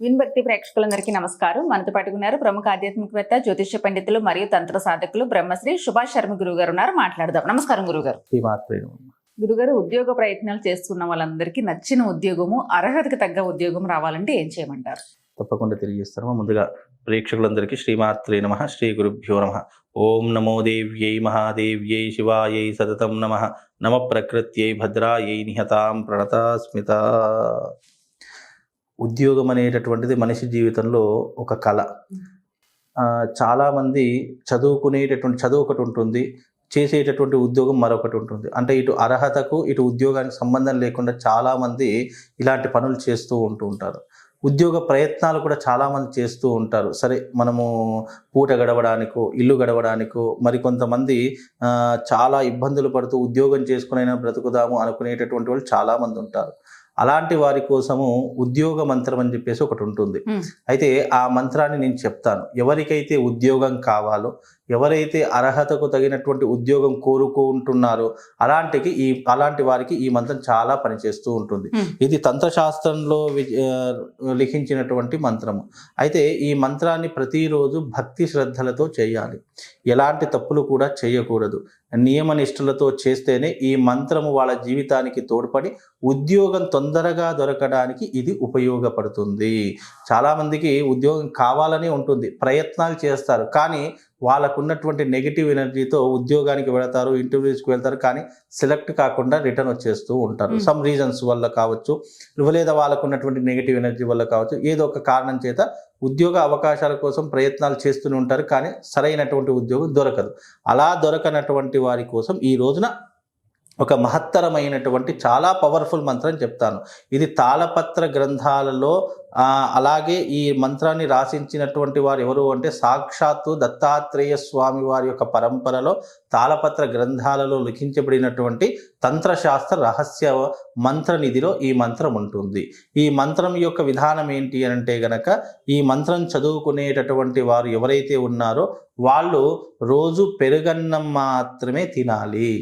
విన్భక్తి ప్రేక్షకులందరికీ నమస్కారం. మనతో పాటు ఉన్నారు ప్రముఖ ఆధ్యాత్మికవేత్త జ్యోతిష్య పండితులు మరియు తంత్ర సాధకులు బ్రహ్మశ్రీ సుభాష్ శర్మ గురువు గారు ఉన్నారు. మాట్లాడదాం. నమస్కారం గురుగారు. గురుగారు ఉద్యోగ ప్రయత్నాలు చేస్తున్న వాళ్ళందరికీ నచ్చిన ఉద్యోగము అర్హతకు తగ్గ ఉద్యోగం రావాలంటే ఏం చేయమంటారు? తప్పకుండా తెలియజేస్తాను. ముందుగా ప్రేక్షకులందరికీ శ్రీమాత్రే నమ శ్రీ గురుభ్యో నమ. ఓం నమో దేవ్యై మహాదేవ్యై శివాయై సతతం నమ. నమ ప్రకృత్యై భద్రాయై నిహతాం ప్రణతాస్మిత. ఉద్యోగం అనేటటువంటిది మనిషి జీవితంలో ఒక కళ. చాలామంది చదువుకునేటటువంటి చదువు ఒకటి ఉంటుంది చేసేటటువంటి ఉద్యోగం మరొకటి ఉంటుంది. అంటే ఇటు అర్హతకు ఇటు ఉద్యోగానికి సంబంధం లేకుండా చాలామంది ఇలాంటి పనులు చేస్తూ ఉంటూ ఉంటారు. ఉద్యోగ ప్రయత్నాలు కూడా చాలామంది చేస్తూ ఉంటారు. సరే మనము పూట గడవడానికో ఇల్లు గడవడానికో మరికొంతమంది చాలా ఇబ్బందులు పడుతూ ఉద్యోగం చేసుకునైనా బ్రతుకుదాము అనుకునేటటువంటి వాళ్ళు చాలామంది ఉంటారు. అలాంటి వారి కోసము ఉద్యోగ మంత్రం అని చెప్పేసి ఒకటి ఉంటుంది. అయితే ఆ మంత్రాన్ని నేను చెప్తాను ఎవరికైతే ఉద్యోగం కావాలో ఎవరైతే అర్హతకు తగినటువంటి ఉద్యోగం కోరుకుంటున్నారో అలాంటికి ఈ అలాంటి వారికి ఈ మంత్రం చాలా పనిచేస్తూ ఉంటుంది. ఇది తంత్రశాస్త్రంలో లిఖించినటువంటి మంత్రము. అయితే ఈ మంత్రాన్ని ప్రతిరోజు భక్తి శ్రద్ధలతో చేయాలి. ఎలాంటి తప్పులు కూడా చేయకూడదు. నియమ నిష్ఠలతో చేస్తేనే ఈ మంత్రము వాళ్ళ జీవితానికి తోడ్పడి ఉద్యోగం తొందరగా దొరకడానికి ఇది ఉపయోగపడుతుంది. చాలామందికి ఉద్యోగం కావాలని ఉంటుంది. ప్రయత్నాలు చేస్తారు. కానీ వాళ్ళకున్నటువంటి నెగిటివ్ ఎనర్జీతో ఉద్యోగానికి వెళతారు ఇంటర్వ్యూస్కి వెళ్తారు కానీ సెలెక్ట్ కాకుండా రిటర్న్ వచ్చేస్తూ ఉంటారు Hmm. సమ్ రీజన్స్ వల్ల కావచ్చు లేదా వాళ్ళకున్నటువంటి నెగిటివ్ ఎనర్జీ వల్ల కావచ్చు ఏదో ఒక కారణం చేత ఉద్యోగ అవకాశాల కోసం ప్రయత్నాలు చేస్తూనే ఉంటారు కానీ సరైనటువంటి ఉద్యోగం దొరకదు అలా దొరకనటువంటి వారి కోసం ఈ రోజున ఒక మహత్తరమైనటువంటి చాలా పవర్ఫుల్ మంత్రం చెప్తాను. ఇది తాళపత్ర గ్రంథాలలో అలాగే ఈ మంత్రాన్ని రాసించినటువంటి వారు ఎవరు అంటే సాక్షాత్తు దత్తాత్రేయ స్వామి వారి యొక్క పరంపరలో తాళపత్ర గ్రంథాలలో లిఖించబడినటువంటి తంత్రశాస్త్ర రహస్య మంత్ర నిధిలో ఈ మంత్రం ఉంటుంది. ఈ మంత్రం యొక్క విధానం ఏంటి అని అంటే గనక ఈ మంత్రం చదువుకునేటటువంటి వారు ఎవరైతే ఉన్నారో వాళ్ళు రోజు పెరుగన్నం మాత్రమే తినాలి.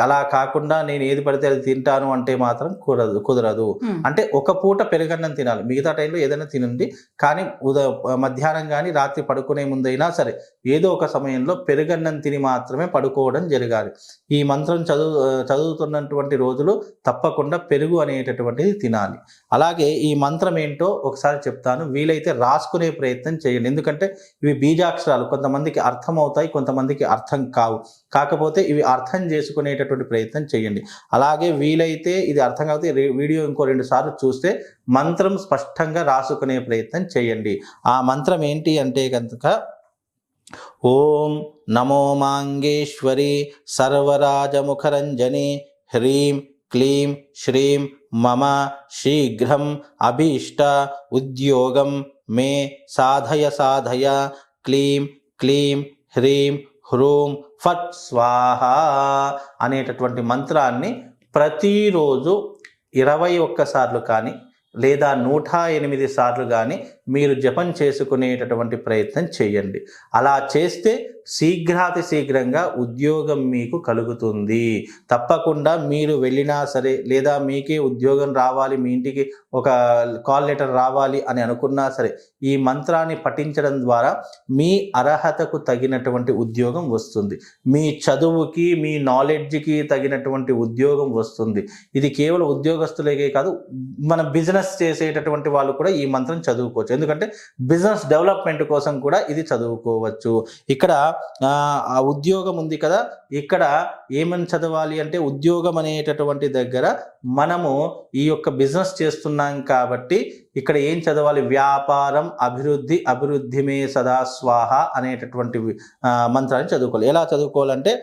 అలా కాకుండా నేను ఏది పడితే అది తింటాను అంటే మాత్రం కుదరదు కుదరదు. అంటే ఒక పూట పెరుగన్నం తినాలి. మిగతా టైంలో ఏదైనా తినండి. కానీ ఉద మధ్యాహ్నం కానీ రాత్రి పడుకునే ముందైనా సరే ఏదో ఒక సమయంలో పెరుగన్నం తిని మాత్రమే పడుకోవడం జరగాలి. ఈ మంత్రం చదువు చదువుతున్నటువంటి రోజులు తప్పకుండా పెరుగు అనేటటువంటిది తినాలి. అలాగే ఈ మంత్రం ఏంటో ఒకసారి చెప్తాను. వీలైతే రాసుకునే ప్రయత్నం చేయండి. ఎందుకంటే ఇవి బీజాక్షరాలు. కొంతమందికి అర్థం అవుతాయి కొంతమందికి అర్థం కావు. కాకపోతే ఇవి అర్థం చేసుకునేటటువంటి ప్రయత్నం చేయండి. అలాగే వీలైతే ఇది అర్థం కాకపోతే వీడియో ఇంకో రెండు సార్లు చూస్తే మంత్రం స్పష్టంగా రాసుకునే ప్రయత్నం చేయండి. ఆ మంత్రం ఏంటి అంటే కనుక ఓం నమో మాంగేశ్వరి సర్వరాజముఖరంజని హ్రీం క్లీం శ్రీం మమ శీఘ్రం అభీష్ట ఉద్యోగం మే సాధయ సాధయ క్లీం క్లీం హ్రీం హ్రూం ఫట్ స్వాహ అనేటటువంటి మంత్రాన్ని ప్రతిరోజు ఇరవై ఒక్కసార్లు కానీ లేదా నూట ఎనిమిది సార్లు కానీ మీరు జపం చేసుకునేటటువంటి ప్రయత్నం చేయండి. అలా చేస్తే శీఘ్రాతి శీఘ్రంగా ఉద్యోగం మీకు కలుగుతుంది. తప్పకుండా మీరు వెళ్ళినా సరే లేదా మీకే ఉద్యోగం రావాలి మీ ఇంటికి ఒక కాల్ లెటర్ రావాలి అని అనుకున్నా సరే ఈ మంత్రాన్ని పఠించడం ద్వారా మీ అర్హతకు తగినటువంటి ఉద్యోగం వస్తుంది. మీ చదువుకి మీ నాలెడ్జ్కి తగినటువంటి ఉద్యోగం వస్తుంది. ఇది కేవలం ఉద్యోగస్తులకే కాదు మన బిజినెస్ చేసేటటువంటి వాళ్ళు కూడా ఈ మంత్రం చదువుకోవచ్చు. ఎందుకంటే బిజినెస్ డెవలప్మెంట్ కోసం కూడా ఇది చదువుకోవచ్చు. ఇక్కడ ఆ, ఉద్యోగం ఉంది కదా ఇక్కడ ఏమని చదవాలి అంటే ఉద్యోగం అనేటటువంటి దగ్గర మనము ఈ యొక్క బిజినెస్ చేస్తున్నాం కాబట్టి ఇక్కడ ఏం చదవాలి? వ్యాపారం అభివృద్ధి అభివృద్ధిమే సదా స్వాహ అనేటటువంటి మంత్రాన్ని చదువుకోవాలి. ఎలా చదువుకోవాలంటే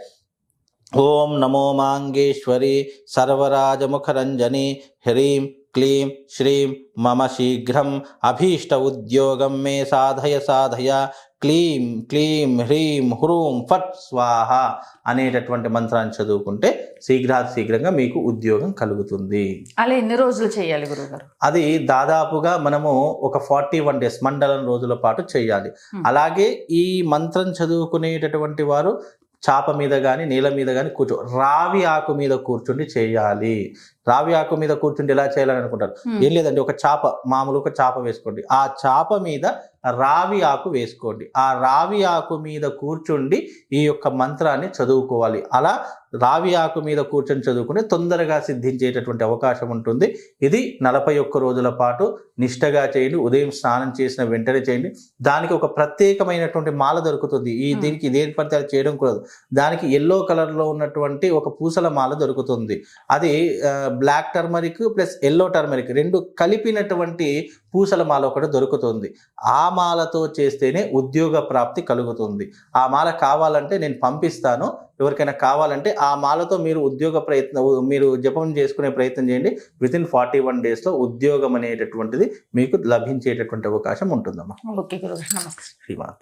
ఓం నమో మాంగేశ్వరి సర్వరాజముఖరంజని హ్రీం క్లీం శ్రీం మమ శీఘ్రం అభీష్ట ఉద్యోగం మే సాధయ సాధయ క్లీం క్లీం హ్రీం హ్రూం ఫట్ స్వాహ అనేటటువంటి మంత్రాన్ని చదువుకుంటే శీఘ్రాతి శీఘ్రంగా మీకు ఉద్యోగం కలుగుతుంది. అలా ఎన్ని రోజులు చేయాలి గురుగారు అది దాదాపుగా మనము ఒక ఫార్టీ వన్ డేస్ మండలం రోజుల పాటు చేయాలి. అలాగే ఈ మంత్రం చదువుకునేటటువంటి వారు చాప మీద కానీ నీళ్ళ మీద కానీ కూర్చో రావి ఆకు మీద కూర్చుండి చేయాలి. రావి ఆకు మీద కూర్చుంటే ఎలా చేయాలని అనుకుంటారు. ఏం లేదండి ఒక చాప మామూలు ఒక చాప వేసుకోండి. ఆ చాప మీద రావి ఆకు వేసుకోండి. ఆ రావి ఆకు మీద కూర్చుండి ఈ యొక్క మంత్రాన్ని చదువుకోవాలి. అలా రావి ఆకు మీద కూర్చొని చదువుకుంటే తొందరగా సిద్ధించేటటువంటి అవకాశం ఉంటుంది. ఇది నలభై ఒక్క రోజుల పాటు నిష్టగా చేయండి. ఉదయం స్నానం చేసిన వెంటనే చేయండి. దానికి ఒక ప్రత్యేకమైనటువంటి మాల దొరుకుతుంది. ఈ. దీనికి దేని పడితే చేయడం కూడదు దానికి ఎల్లో కలర్లో ఉన్నటువంటి ఒక పూసల మాల దొరుకుతుంది. అది black turmeric plus yellow turmeric రెండు కలిపినటువంటి పూసల మాల ఒకటి దొరుకుతుంది. ఆ మాలతో చేస్తేనే ఉద్యోగ ప్రాప్తి కలుగుతుంది. ఆ మాల కావాలంటే నేను పంపిస్తాను. ఎవరికైనా కావాలంటే ఆ మాలతో మీరు ఉద్యోగ ప్రయత్నం మీరు జపం చేసుకునే ప్రయత్నం చేయండి. విత్ ఇన్ ఫార్టీ వన్ డేస్లో ఉద్యోగం అనేటటువంటిది మీకు లభించేటటువంటి అవకాశం ఉంటుందమ్మా. ఓకే గురుగారు నమస్తే. శ్రీమాత.